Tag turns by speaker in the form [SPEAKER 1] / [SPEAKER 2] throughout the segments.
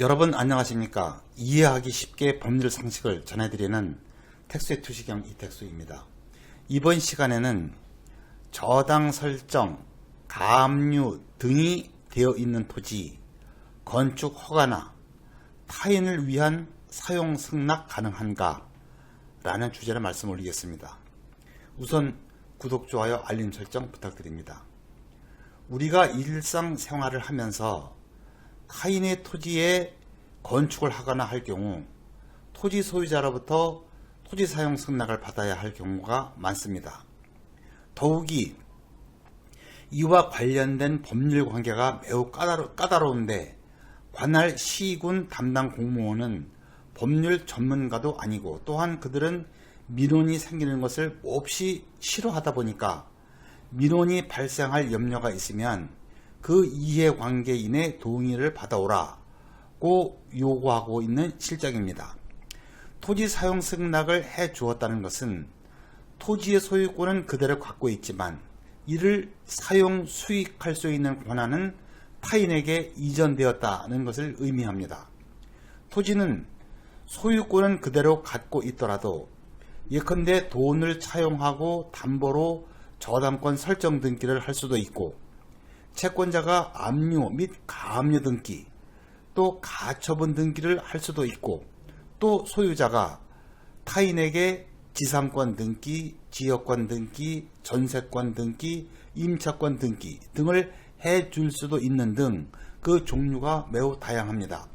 [SPEAKER 1] 여러분 안녕하십니까? 이해하기 쉽게 법률 상식을 전해드리는 택수의 투시경 이택수입니다. 이번 시간에는 저당 설정, 가압류 등이 되어 있는 토지, 건축 허가나 타인을 위한 사용 승낙 가능한가? 라는 주제로 말씀 올리겠습니다. 우선 구독, 좋아요, 알림 설정 부탁드립니다. 우리가 일상생활을 하면서 타인의 토지에 건축을 하거나 할 경우 토지 소유자로부터 토지 사용 승낙을 받아야 할 경우가 많습니다. 더욱이 이와 관련된 법률 관계가 매우 까다로, 까다로운데 관할 시군 담당 공무원은 법률 전문가도 아니고 또한 그들은 민원이 생기는 것을 몹시 싫어하다 보니까 민원이 발생할 염려가 있으면 그 이해관계인의 동의를 받아오라고 요구하고 있는 실정입니다. 토지 사용 승낙을 해 주었다는 것은 토지의 소유권은 그대로 갖고 있지만 이를 사용 수익할 수 있는 권한은 타인에게 이전되었다는 것을 의미합니다. 토지는 소유권은 그대로 갖고 있더라도 예컨대 돈을 차용하고 담보로 저당권 설정 등기를 할 수도 있고 채권자가 압류 및 가압류 등기 또 가처분 등기를 할 수도 있고 또 소유자가 타인에게 지상권 등기, 지역권 등기, 전세권 등기, 임차권 등기 등을 해 줄 수도 있는 등 그 종류가 매우 다양합니다.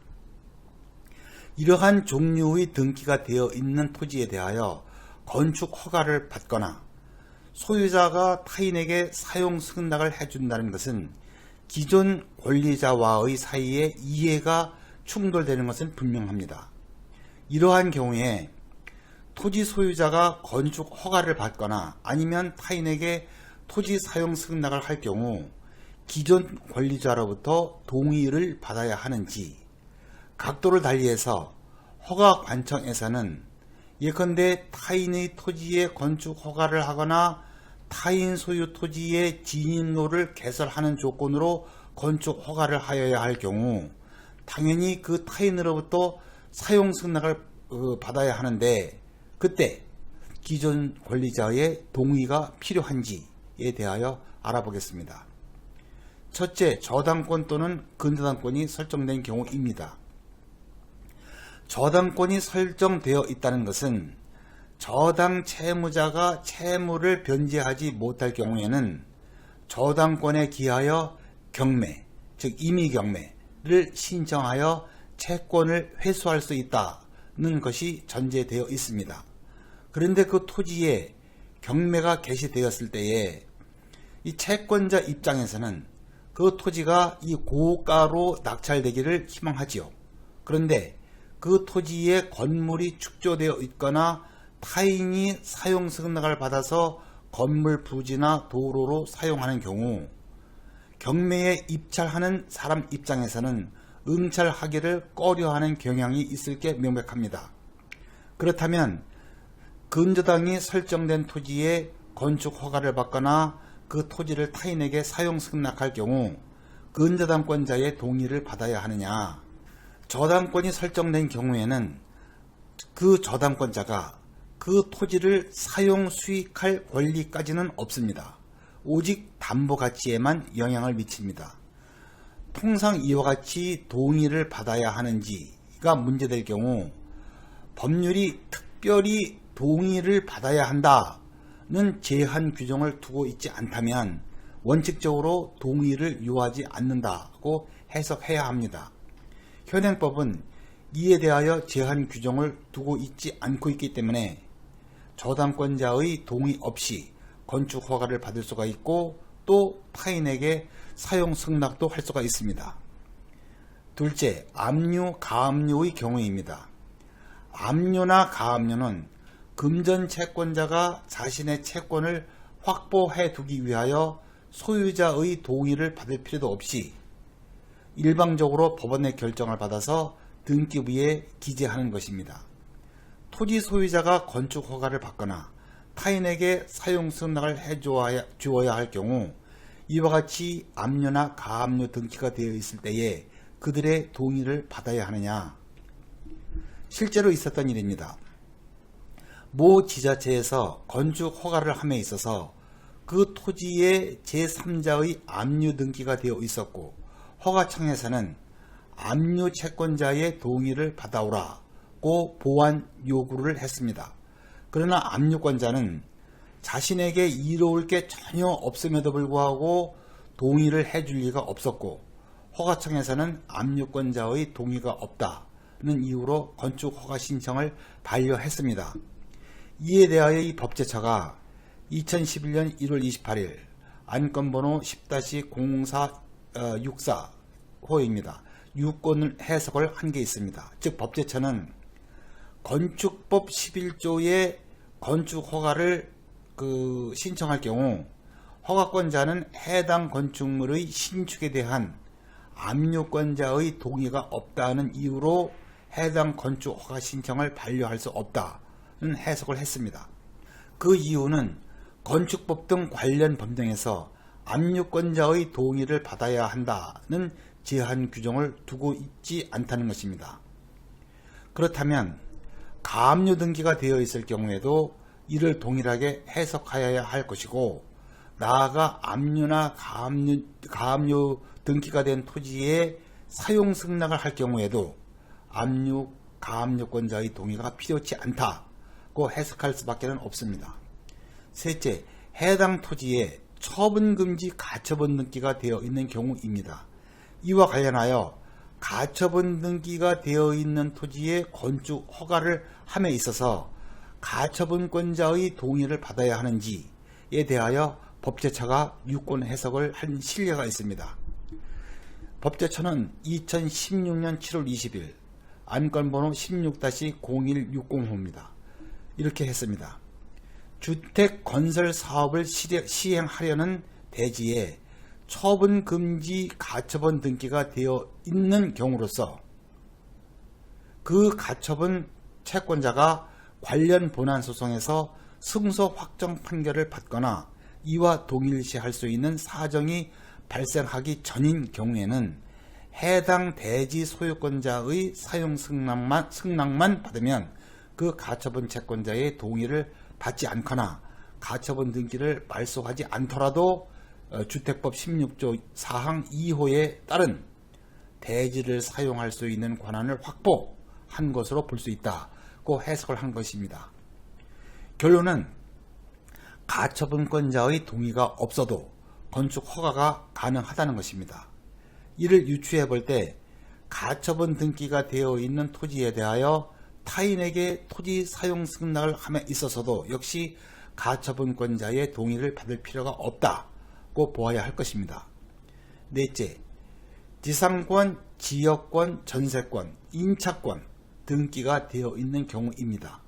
[SPEAKER 1] 이러한 종류의 등기가 되어 있는 토지에 대하여 건축 허가를 받거나 소유자가 타인에게 사용 승낙을 해준다는 것은 기존 권리자와의 사이에 이해가 충돌되는 것은 분명합니다. 이러한 경우에 토지 소유자가 건축 허가를 받거나 아니면 타인에게 토지 사용 승낙을 할 경우 기존 권리자로부터 동의를 받아야 하는지 각도를 달리해서 허가 관청에서는 예컨대 타인의 토지에 건축 허가를 하거나 타인 소유 토지의 진입로를 개설하는 조건으로 건축 허가를 하여야 할 경우 당연히 그 타인으로부터 사용 승낙을 어, 받아야 하는데 그때 기존 권리자의 동의가 필요한지에 대하여 알아보겠습니다. 첫째, 저당권 또는 근저당권이 설정된 경우입니다. 저당권이 설정되어 있다는 것은 저당 채무자가 채무를 변제하지 못할 경우에는 저당권에 기하여 경매, 즉 임의 경매를 신청하여 채권을 회수할 수 있다는 것이 전제되어 있습니다. 그런데 그 토지에 경매가 개시되었을 때에 이 채권자 입장에서는 그 토지가 이 고가로 낙찰되기를 희망하지요. 그런데 그 토지에 건물이 축조되어 있거나 타인이 사용 승낙을 받아서 건물 부지나 도로로 사용하는 경우 경매에 입찰하는 사람 입장에서는 응찰하기를 꺼려하는 경향이 있을 게 명백합니다. 그렇다면 근저당이 설정된 토지에 건축 허가를 받거나 그 토지를 타인에게 사용 승낙할 경우 근저당권자의 동의를 받아야 하느냐 저당권이 설정된 경우에는 그 저당권자가 그 토지를 사용 수익할 권리까지는 없습니다. 오직 담보 가치에만 영향을 미칩니다. 통상 이와 같이 동의를 받아야 하는지가 문제될 경우 법률이 특별히 동의를 받아야 한다는 제한 규정을 두고 있지 않다면 원칙적으로 동의를 요하지 않는다고 해석해야 합니다. 현행법은 이에 대하여 제한 규정을 두고 있지 않고 있기 때문에 저당권자의 동의 없이 건축 허가를 받을 수가 있고 또 타인에게 사용 승낙도 할 수가 있습니다. 둘째, 압류, 가압류의 경우입니다. 압류나 가압류는 금전 채권자가 자신의 채권을 확보해 두기 위하여 소유자의 동의를 받을 필요도 없이 일방적으로 법원의 결정을 받아서 등기부에 기재하는 것입니다. 토지 소유자가 건축 허가를 받거나 타인에게 사용 승낙을 해 주어야 할 경우 이와 같이 압류나 가압류 등기가 되어 있을 때에 그들의 동의를 받아야 하느냐? 실제로 있었던 일입니다. 모 지자체에서 건축 허가를 함에 있어서 그 토지에 제3자의 압류 등기가 되어 있었고 허가청에서는 압류 채권자의 동의를 받아오라 고 보완 요구를 했습니다. 그러나 압류권자는 자신에게 이로울 게 전혀 없음에도 불구하고 동의를 해줄 리가 없었고 허가청에서는 압류권자의 동의가 없다는 이유로 건축 허가 신청을 반려했습니다. 이에 대하여 이 법제처가 2011년 1월 28일 안건번호 10-0464호입니다. 유권을 해석을 한 게 있습니다. 즉 법제처는 건축법 11조의 건축 허가를 그 신청할 경우 허가권자는 해당 건축물의 신축에 대한 압류권자의 동의가 없다는 이유로 해당 건축 허가 신청을 반려할 수 없다는 해석을 했습니다. 그 이유는 건축법 등 관련 법령에서 압류권자의 동의를 받아야 한다는 제한 규정을 두고 있지 않다는 것입니다. 그렇다면 가압류 등기가 되어 있을 경우에도 이를 동일하게 해석하여야 할 것이고 나아가 압류나 가압류, 가압류 등기가 된 토지에 사용 승낙을 할 경우에도 압류, 가압류권자의 동의가 필요치 않다고 해석할 수밖에 없습니다. 셋째, 해당 토지에 처분금지 가처분 등기가 되어 있는 경우입니다. 이와 관련하여 가처분 등기가 되어 있는 토지에 건축 허가를 함에 있어서 가처분권자의 동의를 받아야 하는지에 대하여 법제처가 유권 해석을 한 실례가 있습니다. 법제처는 2016년 7월 20일 안건번호 16-0160호입니다. 이렇게 했습니다. 주택 건설 사업을 시행하려는 대지에 처분 금지 가처분 등기가 되어 있는 경우로서 그 가처분 채권자가 관련 본안 소송에서 승소 확정 판결을 받거나 이와 동일시 할 수 있는 사정이 발생하기 전인 경우에는 해당 대지 소유권자의 사용 승낙만, 승낙만 받으면 그 가처분 채권자의 동의를 받지 않거나 가처분 등기를 말소하지 않더라도 어, 주택법 16조 4항 2호에 따른 대지를 사용할 수 있는 권한을 확보한 것으로 볼 수 있다고 해석을 한 것입니다. 결론은 가처분권자의 동의가 없어도 건축 허가가 가능하다는 것입니다. 이를 유추해 볼 때 가처분 등기가 되어 있는 토지에 대하여 타인에게 토지 사용 승낙을 함에 있어서도 역시 가처분권자의 동의를 받을 필요가 없다 고 보아야 할 것입니다. 넷째, 지상권, 지역권, 전세권, 인차권 등기가 되어 있는 경우입니다.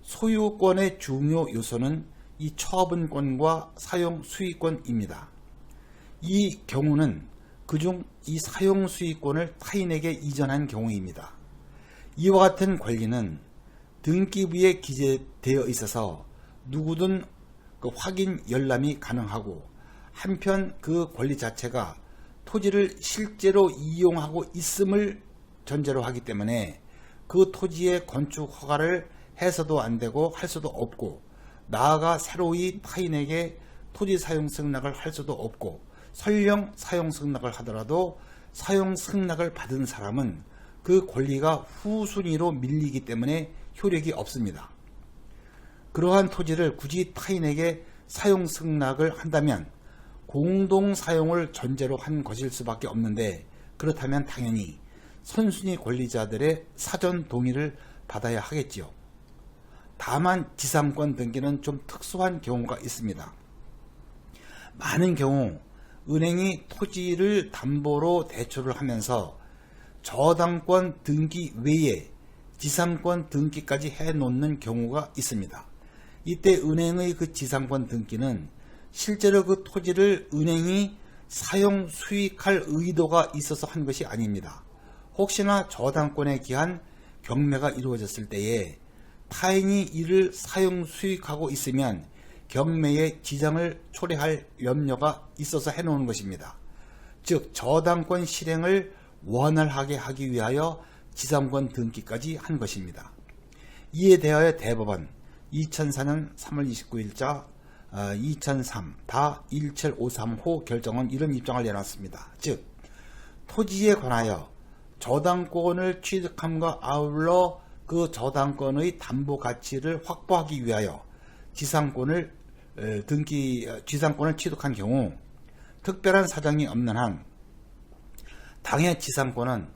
[SPEAKER 1] 소유권의 중요 요소는 이 처분권과 사용 수익권입니다. 이 경우는 그중 이 사용 수익권을 타인에게 이전한 경우입니다. 이와 같은 권리는 등기부에 기재되어 있어서 누구든 그 확인 열람이 가능하고 한편 그 권리 자체가 토지를 실제로 이용하고 있음을 전제로 하기 때문에 그 토지의 건축 허가를 해서도 안 되고 할 수도 없고 나아가 새로이 타인에게 토지 사용 승낙을 할 수도 없고 설령 사용 승낙을 하더라도 사용 승낙을 받은 사람은 그 권리가 후순위로 밀리기 때문에 효력이 없습니다. 그러한 토지를 굳이 타인에게 사용 승낙을 한다면 공동 사용을 전제로 한 것일 수밖에 없는데 그렇다면 당연히 선순위 권리자들의 사전 동의를 받아야 하겠지요. 다만 지상권 등기는 좀 특수한 경우가 있습니다. 많은 경우 은행이 토지를 담보로 대출을 하면서 저당권 등기 외에 지상권 등기까지 해 놓는 경우가 있습니다. 이때 은행의 그 지상권 등기는 실제로 그 토지를 은행이 사용 수익할 의도가 있어서 한 것이 아닙니다. 혹시나 저당권에 기한 경매가 이루어졌을 때에 타인이 이를 사용 수익하고 있으면 경매에 지장을 초래할 염려가 있어서 해놓은 것입니다. 즉 저당권 실행을 원활하게 하기 위하여 지상권 등기까지 한 것입니다. 이에 대하여 대법원 2004년 3월 29일자 2003 다 1753호 결정은 이런 입장을 내놨습니다. 즉 토지에 관하여 저당권을 취득함과 아울러 그 저당권의 담보 가치를 확보하기 위하여 지상권을 에, 등기 어, 지상권을 취득한 경우 특별한 사정이 없는 한 당해 지상권은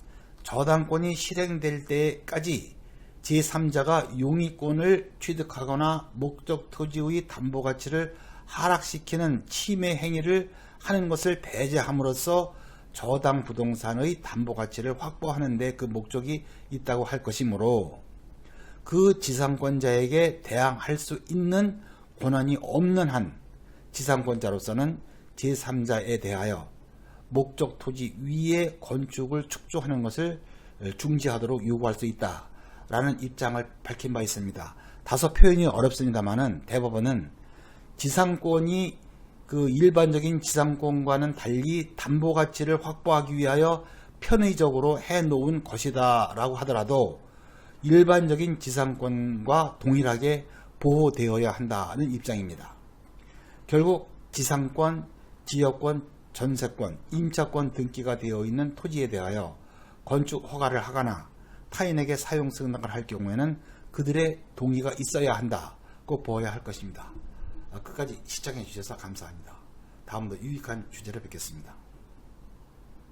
[SPEAKER 1] 저당권이 실행될 때까지 제3자가 용의권을 취득하거나 목적 토지의 담보 가치를 하락시키는 침해 행위를 하는 것을 배제함으로써 저당 부동산의 담보 가치를 확보하는 데 그 목적이 있다고 할 것이므로 그 지상권자에게 대항할 수 있는 권한이 없는 한 지상권자로서는 제3자에 대하여 목적 토지 위에 건축을 축조하는 것을 중지하도록 요구할 수 있다 라는 입장을 밝힌 바 있습니다. 다소 표현이 어렵습니다만은 대법원은 지상권이 그 일반적인 지상권과는 달리 담보 가치를 확보하기 위하여 편의적으로 해 놓은 것이다라고 하더라도 일반적인 지상권과 동일하게 보호되어야 한다는 입장입니다. 결국 지상권, 지역권, 전세권, 임차권 등기가 되어 있는 토지에 대하여 건축 허가를 하거나 타인에게 사용 승낙을 할 경우에는 그들의 동의가 있어야 한다. 꼭 보아야 할 것입니다. 아, 끝까지 시청해 주셔서 감사합니다. 다음도 유익한 주제로 뵙겠습니다.